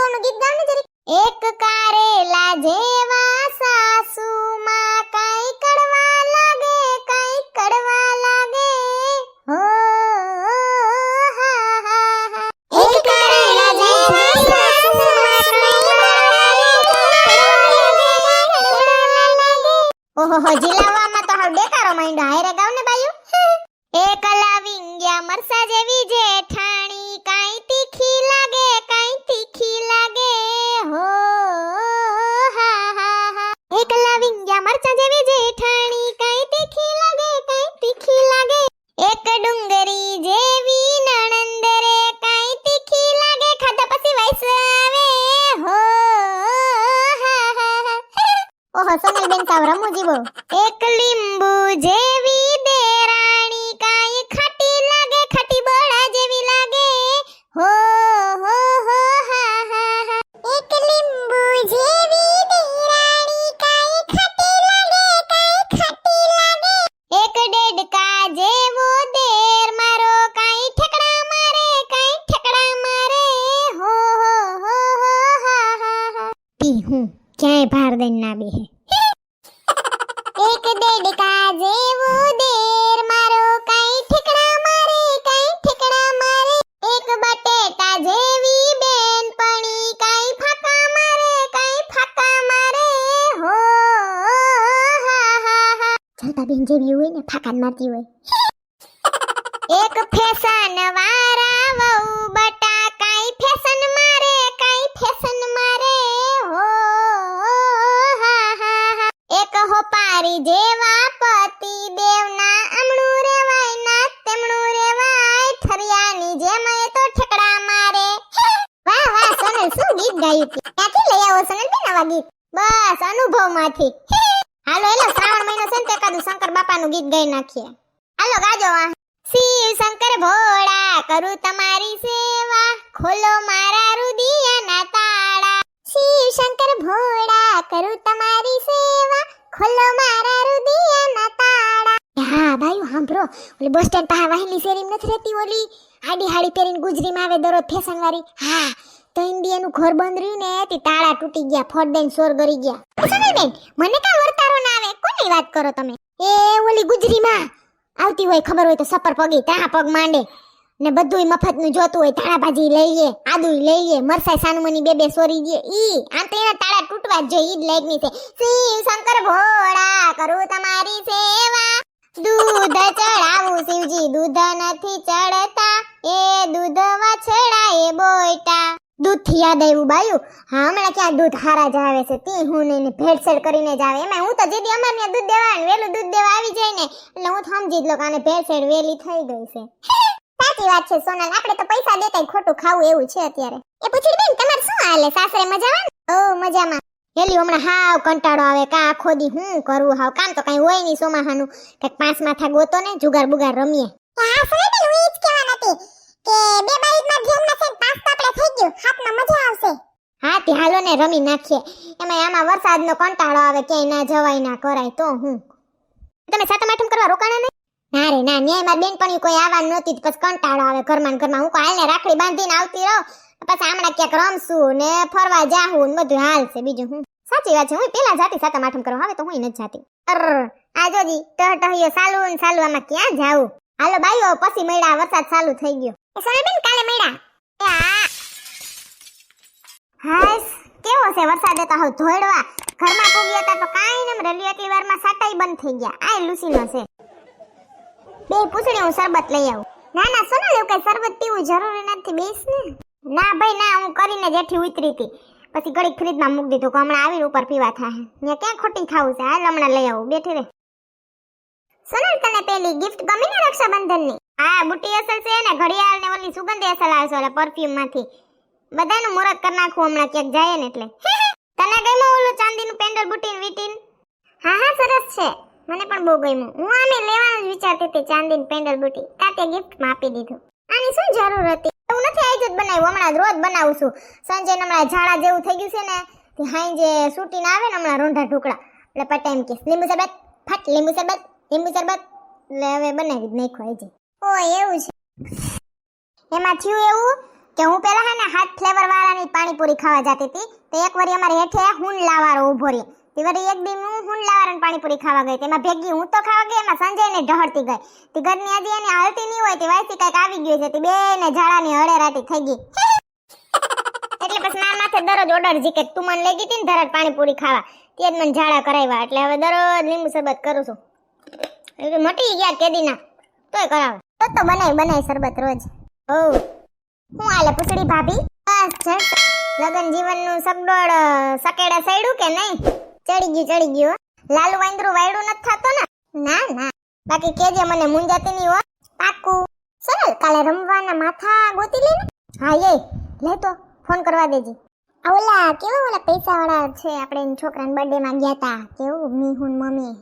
વહુનું ગીત ગાવ ને જરી. એક કારેલા જેવા સાસુમાં કાઈ કડવા લાગે, કાઈ કડવા લાગે. હો ઓહો જિલ્લાવામાં તો હાવ ડેકારો માંડ્યો. હાયરે ગાવ ને બાયું. એકલા વિંગ્યા મરસા જેવી જેઠાણી સાવ રમૂજી બહુ એક લીંબુ જેવી દેરાણી કાય ખાટી લાગે, ખાટી બોળા જેવી લાગે. હો હો હો, હા હા હા. એક લીંબુ જેવી એક ડેડકા જેવો દેર મારો, કાઈ ઠેકડા મારે, કાઈ ઠેકડા મારે. હો હો હો હો ક્યાંય ભાર દઈને ના બેહે. દેડકા જેવો દેર મારો કઈ ઠેકડા મારે કઈ ઠેકડા મારે. એક બટેટા જેવી બેનપણી કઈ ફાકા મારે કઈ ફાકા મારે. હો હા હા હા. જલતા બેન જેવી હોય ને ફાકા મારતી હોય. એક ફેશન વાળા ગાયું છે ક્યાંથી લઈ આવો સોનલ બેન આવા ગીત? બસ અનુભવમાંથી. હાલો એલો શ્રાવણ મહિનો છે ને તો એકાદું શંકર બાપાનું ગીત ગાઈ નાખીએ. હાલો, ગાજો વાહ શિવ શંકર ભોળા કરું તમારી સેવા. ખોલો મારા રુદિયાના તાળા. શિવ શંકર ભોળા કરું તમારી સેવા. ખોલો મારા રુદિયાના તાળા. હા ભાઈ સાંભળો. ઓલી બસ સ્ટેન્ડ પાસે વાહિની શેરી નથી રહેતી ઓલી? હાડી હાડી પહેરીને ગુજરીમાં આવે દરરોજ ફેશન વાળી હા તો ઇન્ડિયાનું ઘર બંધ રહ્યું ને તે તાળા તૂટી ગયા દઈને સોર ગરી ગયા. બેન, મને કા વર્તારો ના આવે? કોની વાત કરો તમે? એ ઓલી ગુજરીમાં આવતી હોય, ખબર હોય તો સપર પગી ત્યાં પગ માંડે. ને બધુંય મફતનું જોતું હોય તાળા ભાજી લઈએ, આદુય લઈએ, મરસાઈ સાનુમની બે બે સોરી દે. ઈ, આમ તો એના તાળા તૂટવા જ જોઈએ, ઈ જ લાગની છે. શિવ શંકર, ભોળા કરું તમારી સેવા. દૂધ ચડાવું યાદ આવ્યું બાયું? હા, હમણાં ક્યાં દૂધ હારા જ આવે છે. તે હું એને ભેળસેળ કરીને જ આવે. એમાં હું તો જેદી અમાર ત્યાં દૂધ દેવા વેલું દૂધ દેવા આવી જાય ને, એટલે હું સમજી જ લો આને ભેળસેળ વેલી થઈ ગઈ છે. સાચી વાત છે, સોનલ. આપણે તો પૈસા દેતા ખોટું ખાવું એવું છે અત્યારે. એ પૂછી બેન, તમારે શું હાલે? સાસરે મજામાં ઓ, મજામાં. હેલી, હમણાં હાવ કંટાળો આવે. કા આખો દી હું કરવું હાવ? કામ તો કઈ હોય નહીં સોમાહાનું. કંઈક પાંચ માથા ગોતો ને, જુગાર બુગાર રમીએ. હા સોનલ હું જ કહેવા નથી કે બે બાઈકમાં જેમ પાંચ તો આપણે થઈ ગયું. હાથમાં મજા આવશે. હા તે હાલો ને રમી નાખીએ. એમાં આમાં વરસાદનો કંટાળો આવે કે ના જવાય, ના કરાય, તો હું? તમે સાતમ આઠમ કરવા રોકાણા નહીં? ના રે, ના, ન્યાય મારી બેનપણી કોઈ આવવા નહોતી પછી કંટાળો આવે ઘરમાં ઘરમાં. હું કોઈ હાલને રાખડી બાંધીને આવતી રહો પછી હમણાં ક્યાંક રમશું ને ફરવા જાહું ને બધું હાલ છે. બીજું હું? સાચી વાત છે, હું પેલા જાતી સાતમ આઠમ કરવા. હવે તો હું નથી જાતી. અર, આ જોજી ટહ ટહિયો સાલુ સાલુ આમાં ક્યાં જાવું? હાલો બાઈઓ, પછી મળ્યા, વરસાદ ચાલુ થઈ ગયો. સોનલબેન કાલે મળ્યા. હાસ, કેવો છે વરસાદ તો હવે ધોળવા ઘરમાં પૂગ્યા હતા તો કાઈ નમ રેલી એટલી વારમાં સાટાઈ બંધ થઈ ગયા. આ લુસીનો છે. બે પૂછડી હું શરબત લઈ આવું. ના ના સોનલ એવું કઈ શરબત પીવું જરૂરી નથી, બેસ ને. ના, ભાઈ, ના, હું કરીને જેઠી ઉતરી હતી. પછી ઘડીક ફ્રીજમાં મૂકી દીધું કે હમણાં આવીને ઉપર પીવા થાય ને ક્યાં ખોટી ખાવું છે? હાલ હમણાં લઈ આવું. બેઠી રે સોનલ, તને પેલી ગિફ્ટ ગમી ને રક્ષાબંધનની? હા, બુટી અસલ છે ને, ઘડિયાળ ને ઓલી સુગંધી અસલ આવે છે ઓલા પરફ્યુમમાંથી. બધાનું મુહૂર્ત કરી નાખું હમણાં, ક્યાંક જાય ને એટલે. તને ગમ્યું ઓલું ચાંદીનું પેન્ડલ બુટીન વીટીન? હા હા, સરસ છે. મને પણ બહુ ગમ્યું. હું આને લેવાનું જ વિચારતી હતી, ચાંદીન પેન્ડલ બુટી. તાતે ગિફ્ટમાં આપી દીધું. આની શું જરૂર હતી? એવું નથી, આજ જ બનાવ્યું. હમણાં રોજ બનાવું છું. સંજય હમણાં ઝાડા જેવું થઈ ગયું છે ને, તે હાઈ જે સૂટીને આવે ને, હમણાં રોંઢા ઢોકળા. એટલે પટા એમ કે, લીંબુ શરબત, ફટ લીંબુ શરબત લીંબુ શરબત. એટલે હવે બનાવી જ નાખ્યો હજી ઓ એવું છે. એમાં થયું એવું કે હું પેલા હે ને હાથ ફ્લેવર વાળાની પાણીપુરી ખાવા જતી હતી. તો એક વરી અમારે હેઠે હું લાવારો ઊભો રહી તે વરી એક દી હું હું લાવારાની પાણીપુરી ખાવા ગઈ તેમાં ભેગી હું તો ખાવા ગઈ, એમાં સંજયને ઢહળતી ગઈ. તે ઘરની આજે એની હાલતી નહીં હોય, તે વાયસી કાંઈક આવી ગયું છે. તે બે ને ઝાડાની હળેરાતી થઈ ગઈ. એટલે પછી મારા માથે દરરોજ ઓર્ડર જી તું મને લઈ ગઈ હતી ને ધરાડ પાણીપુરી ખાવા. તે જ મને ઝાડા કરાવ્યા. એટલે હવે દરરોજ લીંબુ શરબત કરું છું. એટલે મટી ગયા કેદીના. તોય કરાવે. તો તો બનાય બનાય શરબત રોજ. ઓ હું આલે પૂછડી ભાભી? બસ છે. લગન જીવનનું સગડોળ સકેડે સકેડા સૈડું કે નહીં? ચડી ગયું ચડી ગયું લાલુ વાંદરું વાયડું નથી થતો ને? ના ના. બાકી કેજે મને મુંજાતી ની હો. પાકું સોનલ કાલે રમવાના માથા ગોતી લે ને હા એ લે તો, ફોન કરવા દેજે. આ ઓલા, કેવા ઓલા પૈસા વાળા છે આપણે છોકરાને બર્થડે માં ગયા તા? કેવું મીહુન મમ્મી?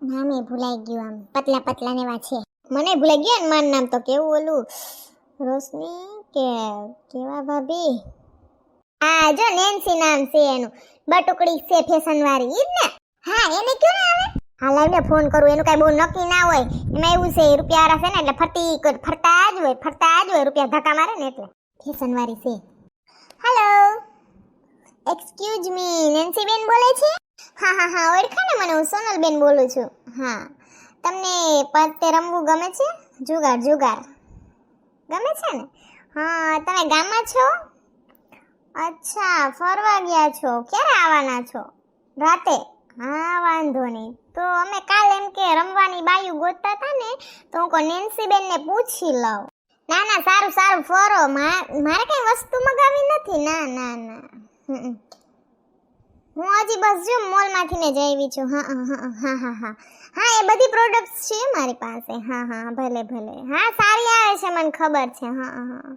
નામે ભૂલાઈ ગયું આમ. પતલા પતલા ને એવા છે. મને ભૂલાઈ ગયા ને મારું નામ તો કેવું ઓલું? રોશની કે કેવા ભાભી? હા જો નેન્સી નામ છે એનું. બટુકડી છે ફેશન વાળી ઈ જ ને? હા, એને ક્યું ના આવે? હા લાવને ફોન કરું. એનું કાંઈ બહુ નક્કી ના હોય. એમાં એવું છે રૂપિયા વાળા છે ને, એટલે ફરતી ફરતા જ હોય, ફરતા જ હોય, રૂપિયા ધક્કા મારે ને એટલે. ફેશન વાળી છે. હેલો. એક્સક્યુઝ મી નેન્સી બેન બોલે છે? હા હા હા, ઓળખા ને મને, હું સોનલ બેન બોલું છું. હા. તમને પત્તે રમવું ગમે છે? જુગાર જુગાર. ગમે છે ને? હા, તમે ગામમાં છો? અચ્છા, ફરવા ગયા છો. ક્યારે આવવાના છો? રાતે? હા, વાંધો નહીં. તો અમે કાલ એમ કે રમવાની બાયું ગોતતા હતા ને, તો હું નેન્સીબેનને પૂછી લઉં. ના ના, સારું સારું, ફરો. મારે કંઈ વસ્તુ મગાવી નથી? ના ના ના. હું હજી બસ જો મોલમાંથી ને જ આવી છું. હા હા હા હા હા એ બધી પ્રોડક્ટ્સ છે મારી પાસે. હા હા, ભલે ભલે. હા, સારી આવે છે, મને ખબર છે. હા હા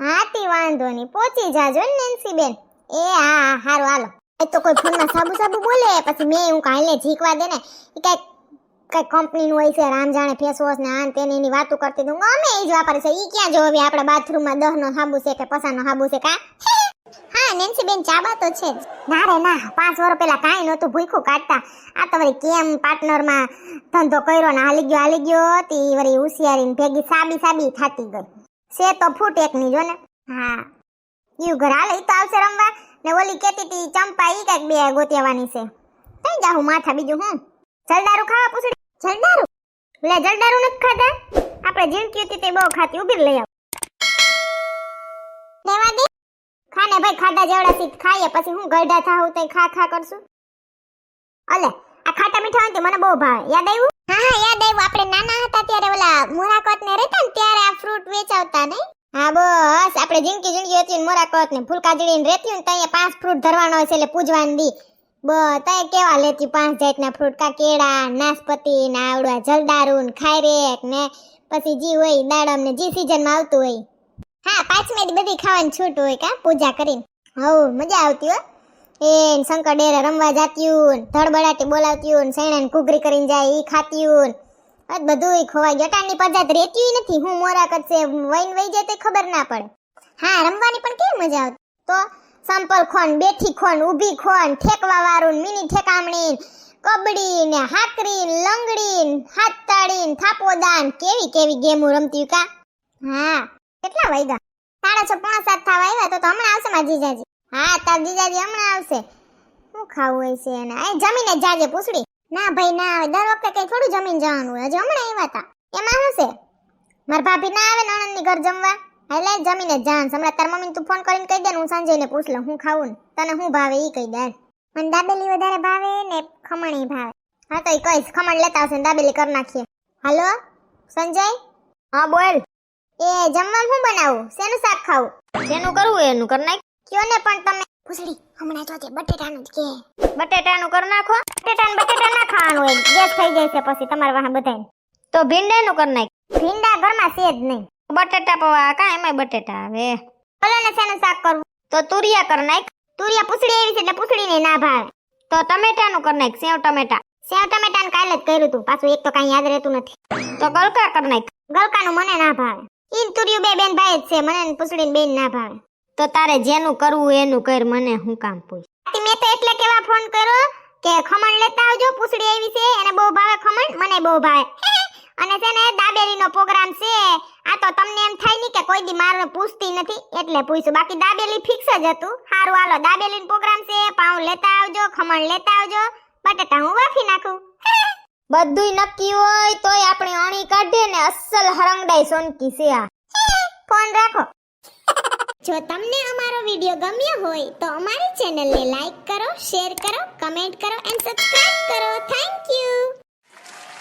હા. તી વાંધો નહીં. પહોંચી જાજો ને નેન્સી બેન એ, હા હારું, હાલો. એ તો કોઈ ફોનમાં સાબુ સાબુ બોલે, પછી મેં હું કાલે ઝીકવા દે ને, એ કાંઈક કઈ કંપનીનું હોય છે, રામ જાણે ફેસ વોશ ને આન તેની એની વાતો કરતી. હું અમે એ જ વાપરે છે એ ક્યાં જો હવે આપણા બાથરૂમમાં દહનો સાબુ છે કે પસાનો સાબુ છે કા હા નેન્સી બેન ચાબા તો છે ના રે, ના. પાંચ વર્ષ પહેલા કાંઈ નહોતું ભૂખું કાઢતા. આ તો વળી કેમ પાર્ટનરમાં ધંધો કર્યો ને હાલી ગયો હાલી ગયો તી વળી હોશિયારી ભેગી સાબી સાબી થાતી ગઈ. સે તો ફૂટ એકની જો ને. હા. યુ ઘર હાલે તો આવશે રમવા. ને ઓલી કેતી તી, ચંપા ઈ કાંઈક બે ગોતિયાવાની છે. કઈ જાહું માથા બીજું હું. જલદારું ખાવા પૂછડી જલદારું? લે, જલદારું નથી ખાધા? આપણે જીણકી હતી તે બહુ ખાતી ઊભી લઈ આવ. દેવા દે. ખાને ભાઈ ખાધા જેવડા સીધ ખાઈએ પછી હું ગરડા થાવ તો ખા ખા કરશું. અલે આ ખાટા મીઠા ને મને બહુ ભાવે. યાદ આવ્યું? હા હા યાદ આવ્યું. આપણે નાના હતા ત્યારે ઓલા મોરાકોટ ને રહેતા ને ત્યારે આ ફ્રૂટ વેચાવતા નહીં હા બસ. આપણે જિંદગી જિંદગી હતી ને મોરાકોટ ને ફૂલકાજળી ને રહેતી ને ત્યાં પાંચ ફ્રૂટ ધરવાનો છે એટલે પૂજવાની દી. બસ તય કેવા લેતી પાંચ જાતના ફ્રૂટ કા કેળા નાસપતિ ને આવડવા જલદારુ ને ખાયરેક ને પછી જી હોય દાડમ ને જી સિઝનમાં આવતું હોય. હા પાંચમે દી બધી ખાવાની છૂટ હોય કા, પૂજા કરીને. હવ મજા આવતી હો. એ શંકર ડેરે રમવા જાત્યું, ધડબડાટી બોલાવત્યું ને કુગરી કરીને જાય એ ખાત્યું. ને બધું ખોવાઈ ગયું. અટાણની રહેતી નથી. હું મોરા કરશે વૈન વઈ જાય તો ખબર ના પડે. હા, રમવાની પણ કેવી મજા આવતી? તો સંપલ ખોન, બેઠી ખોન, ઊભી ખોન ઠેકવા વાળું મિની ઠેકામણી કબડી ને હાકરી લંગડી ને હાથ તાળી ને થાપોદાન. કેવી કેવી ગેમો રમતી કા? હા, કેટલા વાગ્યા સાડા છ પોણા સાત થવા આવ્યા તો હમણાં આવશે મારા જીજાજી. હા, તાર જીજાજી હમણાં આવશે. શું ખાવું હોય છે એને? એ જમીને જાજે પૂછડી. ના ભાઈ, ના આવે. દર વખતે કઈ થોડું જમીન જવાનું હોય. હજી હમણાં આવ્યા હતા એમાં શું છે? મારા ભાભી ના આવે નણંદની ઘર જમવા? એટલે જમીને જાન. હમણાં તાર મમ્મીને તું ફોન કરીને કહી દે હું સંજયને પૂછ લઉં. હું ખાવું ને? તને શું ભાવે એ કહી દે મને દાબેલી વધારે ભાવે ને ખમણી ભાવે. હા, તો એ કહીશ. ખમણ લેતા આવશે દાબેલી કરી નાખીએ. હાલો, સંજય? હા, બોલ. એ જમવાનું શું બનાવું? શેનું શાક ખાવું? જેનું કરવું એનું કર નાખ. કયો ને પણ તમે? પૂછડી હમણાં જોજે બટેટાનું જ કે. બટેટાનું કર નાખો. બટેટા બટેટા ના ખાવાનું હોય. ગેસ થઈ જાય છે પછી તમારા વાહ બધાને તો ભીંડાનું કર નાખ. ભીંડા ઘરમાં છે જ નહીં. બટેટા પવા કા એમાં બટેટા આવે. ભલે ને શેનું શાક કરવું. તો તુરિયા કર નાખ. તુરિયા પૂછડી એવી છે એટલે પૂછડીને ના ભાવે. તો ટમેટાનું કર નાખ સેવ ટમેટા. સેવ ટમેટા કાલે જ કર્યું હતું પાછું એક તો કાંઈ યાદ રહેતું નથી. તો ગલકા કર નાખ. ગલકાનું મને ના ભાવે. ઈન તુર્યું બે બેન ભાઈ જ છે. મને પૂછડીને બેન ના ભાવે. તો તારે જેનું કરવું એનું કર, મને હું કામ પૂછ. મેં તો એટલે કેવા ફોન કર્યો કે ખમણ લેતા આવજો, પૂછડી આવી છે, એને બહુ ભાવે ખમણ, મને બહુ ભાવે. અને છે ને, દાબેલીનો પ્રોગ્રામ છે. આ તો તમને એમ થાય નહીં કે કોઈ દી મારે પૂછતી નથી, એટલે પૂછ્યું બાકી દાબેલી ફિક્સ જ હતું. સારું હાલો, દાબેલીનો પ્રોગ્રામ છે. પાઉં લેતા આવજો, ખમણ લેતા આવજો. બટાટા હું વાફી નાખું? બધુંય નક્કી હોય તોય આપણે અણી કાઢે ને અસલ હરંગડાઈ સોનકી છે આ. ફોન રાખો. જો તમને અમારો વિડિયો ગમ્યો હોય તો અમારી ચેનલને લાઈક કરો, શેર કરો, કમેન્ટ કરો એન્ડ સબસ્ક્રાઇબ કરો. Thank you